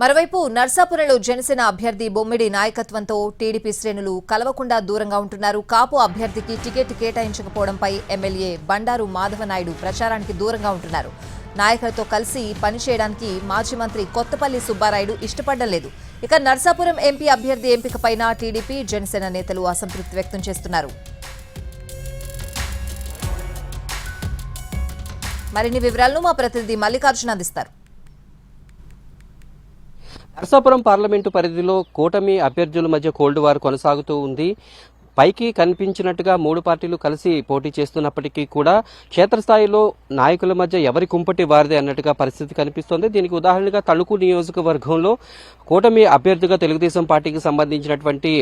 మరోవైపు నర్సాపురంలో జనసేన అభ్యర్థి బొమ్మిడి నాయకత్వంతో టీడీపీ శ్రేణులు కలవకుండా దూరంగా ఉంటున్నారు. కాపు అభ్యర్థికి టికెట్ కేటాయించకపోవడంపై ఎమ్మెల్యే బండారు మాధవనాయుడు ప్రచారానికి దూరంగా ఉంటున్నారు. నాయకులతో కలిసి పనిచేయడానికి మాజీ మంత్రి కొత్తపల్లి సుబ్బారాయుడు ఇష్టపడడం లేదు ఇక నర్సాపురం ఎంపీ అభ్యర్థి ఎంపికపైన టీడీపీ జనసేన నేతలు అసంతృప్తి వ్యక్తం చేస్తున్నారు. మరిన్ని వివరాలను మా ప్రతినిధి మల్లికార్జున అందిస్తారు. నరసాపురం పార్లమెంటు పరిధిలో కూటమి అభ్యర్థుల మధ్య కోల్డ్ వార్ కొనసాగుతూ ఉంది. పైకి కనిపించినట్టుగా మూడు పార్టీలు కలిసి పోటీ చేస్తున్నప్పటికీ కూడా క్షేత్రస్థాయిలో నాయకుల మధ్య ఎవరి కుంపటి వారిదే అన్నట్టుగా పరిస్థితి కనిపిస్తోంది. దీనికి ఉదాహరణగా తణుకు నియోజకవర్గంలో కూటమి అభ్యర్థిగా తెలుగుదేశం పార్టీకి సంబంధించినటువంటి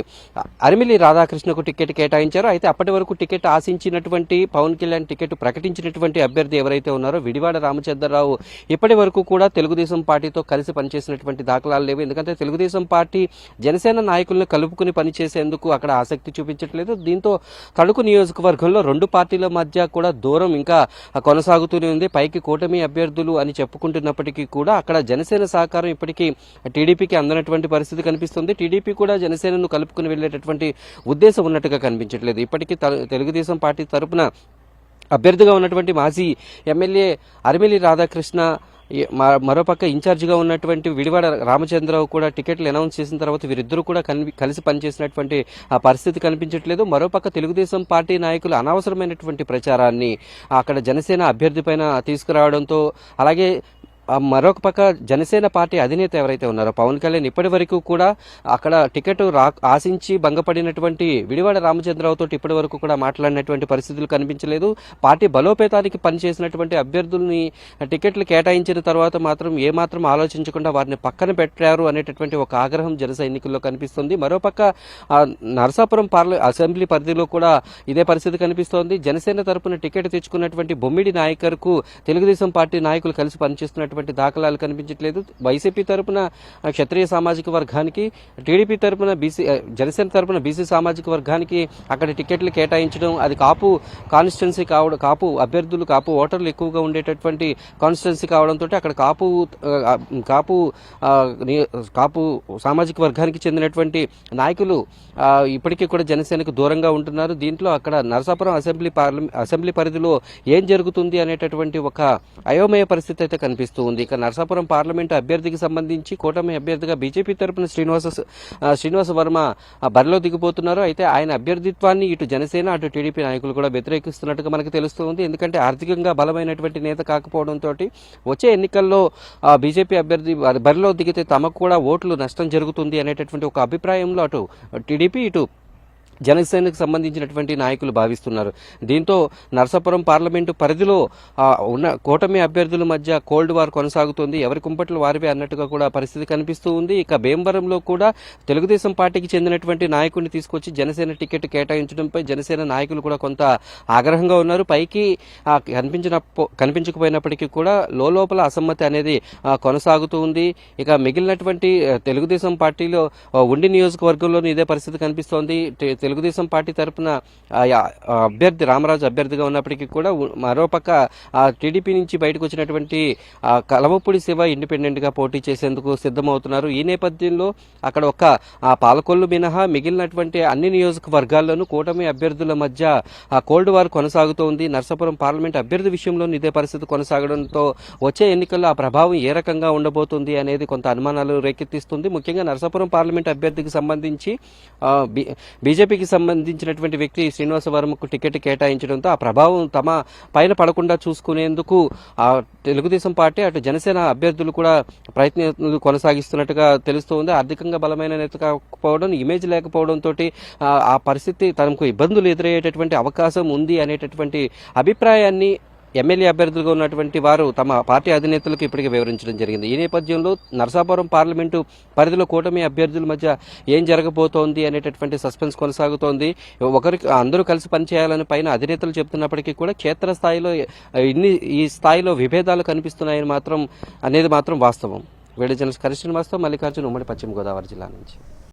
అరిమిలి రాధాకృష్ణకు టికెట్ కేటాయించారు. అయితే అప్పటి వరకు టికెట్ ఆశించినటువంటి పవన్ కళ్యాణ్ టికెట్ ప్రకటించినటువంటి అభ్యర్థి ఎవరైతే ఉన్నారో విడివాడ రామచంద్రరావు ఇప్పటి వరకు కూడా తెలుగుదేశం పార్టీతో కలిసి పనిచేసినటువంటి దాఖలాలు లేవు. ఎందుకంటే తెలుగుదేశం పార్టీ జనసేన నాయకులను కలుపుకుని పనిచేసేందుకు అక్కడ ఆసక్తి చూపించారు చూపించట్లేదు దీంతో తణుకు నియోజకవర్గంలో రెండు పార్టీల మధ్య కూడా దూరం ఇంకా కొనసాగుతూనే ఉంది. పైకి కూటమి అభ్యర్థులు అని చెప్పుకుంటున్నప్పటికీ కూడా అక్కడ జనసేన సహకారం ఇప్పటికీ టీడీపీకి అందనటువంటి పరిస్థితి కనిపిస్తుంది. టీడీపీ కూడా జనసేనను కలుపుకుని వెళ్ళేటటువంటి ఉద్దేశం ఉన్నట్టుగా కనిపించట్లేదు. ఇప్పటికీ తెలుగుదేశం పార్టీ తరపున అభ్యర్థిగా ఉన్నటువంటి మాజీ ఎమ్మెల్యే అరిమిలి రాధాకృష్ణ మరోపక్క ఇన్ఛార్జిగా ఉన్నటువంటి విడివాడ రామచంద్రరావు కూడా టికెట్లు అనౌన్స్ చేసిన తర్వాత వీరిద్దరూ కూడా కలిసి పనిచేసినటువంటి ఆ పరిస్థితి కనిపించట్లేదు. మరోపక్క తెలుగుదేశం పార్టీ నాయకులు అనవసరమైనటువంటి ప్రచారాన్ని అక్కడ జనసేన అభ్యర్థి పైన తీసుకురావడంతో అలాగే మరొక పక్క జనసేన పార్టీ అధినేత ఎవరైతే ఉన్నారో పవన్ కళ్యాణ్ ఇప్పటి వరకు కూడా అక్కడ టికెట్ రా ఆశించి భంగపడినటువంటి విడివాడ రామచంద్రరావుతో ఇప్పటి వరకు కూడా మాట్లాడినటువంటి పరిస్థితులు కనిపించలేదు. పార్టీ బలోపేతానికి పనిచేసినటువంటి అభ్యర్థుల్ని టికెట్లు కేటాయించిన తర్వాత మాత్రం ఏమాత్రం ఆలోచించకుండా వారిని పక్కన పెట్టారు అనేటటువంటి ఒక ఆగ్రహం జన సైనికుల్లో కనిపిస్తుంది. మరోపక్క నరసాపురం పార్ల అసెంబ్లీ పరిధిలో కూడా ఇదే పరిస్థితి కనిపిస్తోంది. జనసేన తరపున టికెట్ తెచ్చుకున్నటువంటి బొమ్మిడి నాయకర్కు తెలుగుదేశం పార్టీ నాయకులు కలిసి పనిచేస్తున్నట్టు పనిచేస్తున్నటువంటి దాఖలాలు కనిపించట్లేదు. వైసీపీ తరపున క్షత్రియ సామాజిక వర్గానికి టీడీపీ తరపున బీసీ జనసేన తరపున బీసీ సామాజిక వర్గానికి అక్కడ టికెట్లు కేటాయించడం అది కాపు కాన్స్టిట్యున్సీ కావడం కాపు అభ్యర్థులు కాపు ఓటర్లు ఎక్కువగా ఉండేటటువంటి కాన్స్టిట్యున్సీ కావడంతో అక్కడ కాపు కాపు కాపు సామాజిక వర్గానికి చెందినటువంటి నాయకులు ఇప్పటికీ కూడా జనసేనకు దూరంగా ఉంటున్నారు. దీంట్లో అక్కడ నరసాపురం అసెంబ్లీ పార్లమెంట్ అసెంబ్లీ పరిధిలో ఏం జరుగుతుంది అనేటటువంటి ఒక అయోమయ పరిస్థితి అయితే కనిపిస్తూ ఉంది. ఇక నరసాపురం పార్లమెంటు అభ్యర్థికి సంబంధించి కూటమి అభ్యర్థిగా బీజేపీ తరపున శ్రీనివాస శ్రీనివాస వర్మ బరిలో దిగిపోతున్నారు. అయితే ఆయన అభ్యర్థిత్వాన్ని ఇటు జనసేన అటు టీడీపీ నాయకులు కూడా వ్యతిరేకిస్తున్నట్టుగా మనకు తెలుస్తుంది. ఎందుకంటే ఆర్థికంగా బలమైనటువంటి నేత కాకపోవడంతో వచ్చే ఎన్నికల్లో బీజేపీ అభ్యర్థి బరిలో దిగితే తమకు కూడా ఓట్లు నష్టం జరుగుతుంది అనేటటువంటి ఒక అభిప్రాయంలో అటు టీడీపీ ఇటు జనసేనకు సంబంధించినటువంటి నాయకులు భావిస్తున్నారు. దీంతో నరసాపురం పార్లమెంటు పరిధిలో ఉన్న కూటమి అభ్యర్థుల మధ్య కోల్డ్ వార్ కొనసాగుతుంది. ఎవరి కుంపట్లు వారివే అన్నట్టుగా కూడా పరిస్థితి కనిపిస్తూ ఉంది. ఇక భీమవరంలో కూడా తెలుగుదేశం పార్టీకి చెందినటువంటి నాయకుడిని తీసుకొచ్చి జనసేన టికెట్ కేటాయించడంపై జనసేన నాయకులు కూడా కొంత ఆగ్రహంగా ఉన్నారు. పైకి కనిపించిన కనిపించకపోయినప్పటికీ కూడా లోపల అసమ్మతి అనేది కొనసాగుతూ ఉంది. ఇక మిగిలినటువంటి తెలుగుదేశం పార్టీలో ఉండి నియోజకవర్గంలోనూ ఇదే పరిస్థితి కనిపిస్తోంది. తెలుగుదేశం పార్టీ తరపున అభ్యర్థి రామరాజు అభ్యర్థిగా ఉన్నప్పటికీ కూడా మరోపక్క ఆ, టీడీపీ నుంచి బయటకు వచ్చినటువంటి కలవపూడి శివ ఇండిపెండెంట్గా పోటీ చేసేందుకు సిద్ధమవుతున్నారు. ఈ నేపథ్యంలో అక్కడ ఒక పాలకొల్లు మినహా మిగిలినటువంటి అన్ని నియోజకవర్గాల్లోనూ కూటమి అభ్యర్థుల మధ్య ఆ కోల్డ్ వార్ కొనసాగుతోంది. నర్సాపురం పార్లమెంట్ అభ్యర్థి విషయంలో ఇదే పరిస్థితి కొనసాగడంతో వచ్చే ఎన్నికల్లో ఆ ప్రభావం ఏ రకంగా ఉండబోతుంది అనేది కొంత అనుమానాలు రేకెత్తిస్తుంది. ముఖ్యంగా నరసాపురం పార్లమెంట్ అభ్యర్థికి సంబంధించి బీజేపీ టీడీపీకి సంబంధించినటువంటి వ్యక్తి శ్రీనివాస వర్మకు టికెట్ కేటాయించడంతో ఆ ప్రభావం తమ పైన పడకుండా చూసుకునేందుకు ఆ తెలుగుదేశం పార్టీ అటు జనసేన అభ్యర్థులు కూడా ప్రయత్నాలు కొనసాగిస్తున్నట్టుగా తెలుస్తోంది. ఆర్థికంగా బలమైన నేత కాకపోవడం ఇమేజ్ లేకపోవడంతో ఆ పరిస్థితి తనకు ఇబ్బందులు ఎదురయ్యేటటువంటి అవకాశం ఉంది అనేటటువంటి అభిప్రాయాన్ని ఎమ్మెల్యే అభ్యర్థులుగా ఉన్నటువంటి వారు తమ పార్టీ అధినేతలకు ఇప్పటికే వివరించడం జరిగింది. ఈ నేపథ్యంలో నరసాపురం పార్లమెంటు పరిధిలో కూటమి అభ్యర్థుల మధ్య ఏం జరగబోతోంది అనేటటువంటి సస్పెన్స్ కొనసాగుతోంది. ఒకరికి అందరూ కలిసి పనిచేయాలని పైన అధినేతలు చెప్తున్నప్పటికీ కూడా క్షేత్రస్థాయిలో ఇన్ని ఈ స్థాయిలో విభేదాలు కనిపిస్తున్నాయని మాత్రం అనేది మాత్రం వాస్తవం. వేడి జనరల్ కరిశ్రీనివాస్తో మల్లికార్జున ఉమ్మడి పశ్చిమ గోదావరి జిల్లా నుంచి.